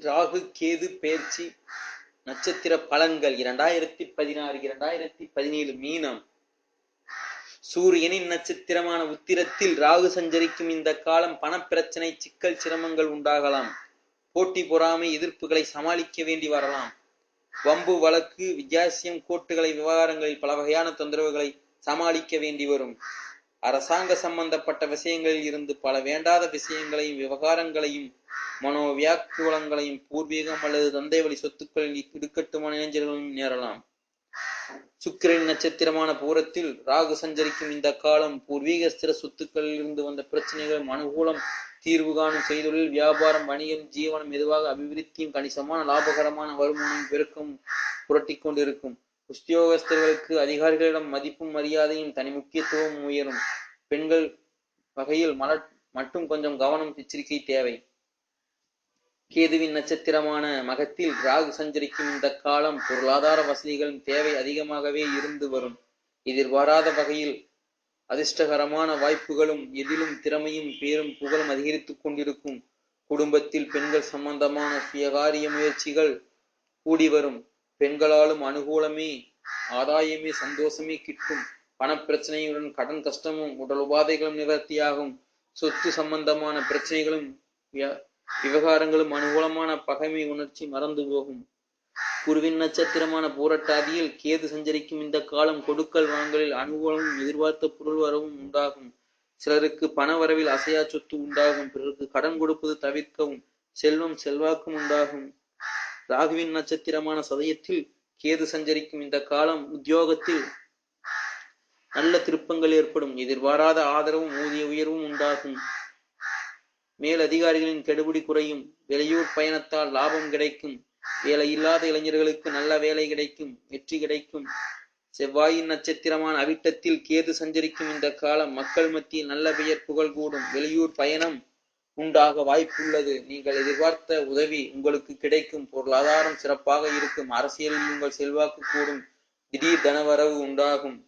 ராகு கேது பேச்சு நட்சத்திர பலன்கள். இரண்டாயிரத்தி பதினாறு இரண்டாயிரத்தி பதினேழு மீனம். சூரியனின் நட்சத்திரமான உத்திரத்தில் ராகு சஞ்சரிக்கும் இந்த காலம் பணப்பிரச்சனை சிக்கல் சிரமங்கள் உண்டாகலாம். போட்டி பொறாமை எதிர்ப்புகளை சமாளிக்க வேண்டி வரலாம். வம்பு வழக்கு வித்தியாசியம் கோட்டுகளை விவகாரங்களில் பல வகையான தொந்தரவுகளை சமாளிக்க வேண்டி வரும். அரசாங்க சம்பந்தப்பட்ட விஷயங்களில் இருந்து பல வேண்டாத விஷயங்களையும் விவகாரங்களையும் மனோவியாக்குலங்களையும் பூர்வீகம் அல்லது தந்தை வழி சொத்துக்களில் இடுக்கட்டுமான இளைஞர்களும் நேரலாம். சுக்கிரன் நட்சத்திரமான பூரத்தில் ராகு சஞ்சரிக்கும் இந்த காலம் பூர்வீக ஸ்திர சொத்துக்களில் இருந்து வந்த பிரச்சனைகளும் அனுகூலம் தீர்வு காணும் செய்தொழில் வியாபாரம் வணிகம் ஜீவனம் மெதுவாக அபிவிருத்தியும் கணிசமான லாபகரமான வருமானம் பெருக்கம் புரட்டி கொண்டிருக்கும். உத்தியோகஸ்தர்களுக்கு அதிகாரிகளிடம் மதிப்பும் மரியாதையும் தனி முக்கியத்துவம் உயரும். பெண்கள் வகையில் மல மட்டும் கொஞ்சம் கவனம் எச்சரிக்கை தேவை. கேதுவின் நட்சத்திரமான மகத்தில் ராகு சஞ்சரிக்கும் இந்த காலம் பொருளாதார வசதிகளின் தேவை அதிகமாகவே இருந்து வரும். எதிர்பாராத வகையில் அதிர்ஷ்டகரமான வாய்ப்புகளும் எதிலும் திறமையும் பேரும் புகழும் அதிகரித்துக் கொண்டிருக்கும். குடும்பத்தில் பெண்கள் சம்பந்தமான சுயகாரிய முயற்சிகள் கூடி வரும். பெண்களாலும் அனுகூலமே ஆதாயமே சந்தோஷமே கிட்டும். பணப்பிரச்சனையுடன் கடன் கஷ்டமும் உடல் உபாதைகளும் நிவர்த்தியாகும். சொத்து சம்பந்தமான பிரச்சனைகளும் விவகாரங்களும் அனுகூலமான பகைமை உணர்ச்சி மறந்து போகும். குருவின் நட்சத்திரமான பூரட்டாதியில் கேது சஞ்சரிக்கும் இந்த காலம் கொடுக்கல் வாங்கலில் அனுகூலமும் எதிர்பார்த்த பொருள் வரவும் உண்டாகும். சிலருக்கு பண வரவில் அசையா சொத்து உண்டாகும். பிறருக்கு கடன் கொடுப்பது தவிர்க்கவும் செல்வம் செல்வாக்கும் உண்டாகும். ராகுவின் நட்சத்திரமான சதயத்தில் கேது சஞ்சரிக்கும் இந்த காலம் உத்தியோகத்தில் நல்ல திருப்பங்கள் ஏற்படும். எதிர்பாராத ஆதரவும் ஊதிய உயர்வும் உண்டாகும். மேல் அதிகாரிகளின் கெடுபிடி குறையும். வெளியூர் பயணத்தால் லாபம் கிடைக்கும். வேலை இல்லாத இளைஞர்களுக்கு நல்ல வேலை கிடைக்கும். வெற்றி கிடைக்கும். செவ்வாயின் நட்சத்திரமான அவிட்டத்தில் கேது சஞ்சரிக்கும் இந்த காலம் மக்கள் மத்தியில் நல்ல பெயர் புகழ் கூடும். வெளியூர் பயணம் உண்டாக வாய்ப்புள்ளது. நீங்கள் எதிர்பார்த்த உதவி உங்களுக்கு கிடைக்கும். பொருளாதாரம் சிறப்பாக இருக்கும். அரசியலில் உங்கள் செல்வாக்கு கூடும். திடீர் தனவரவு உண்டாகும்.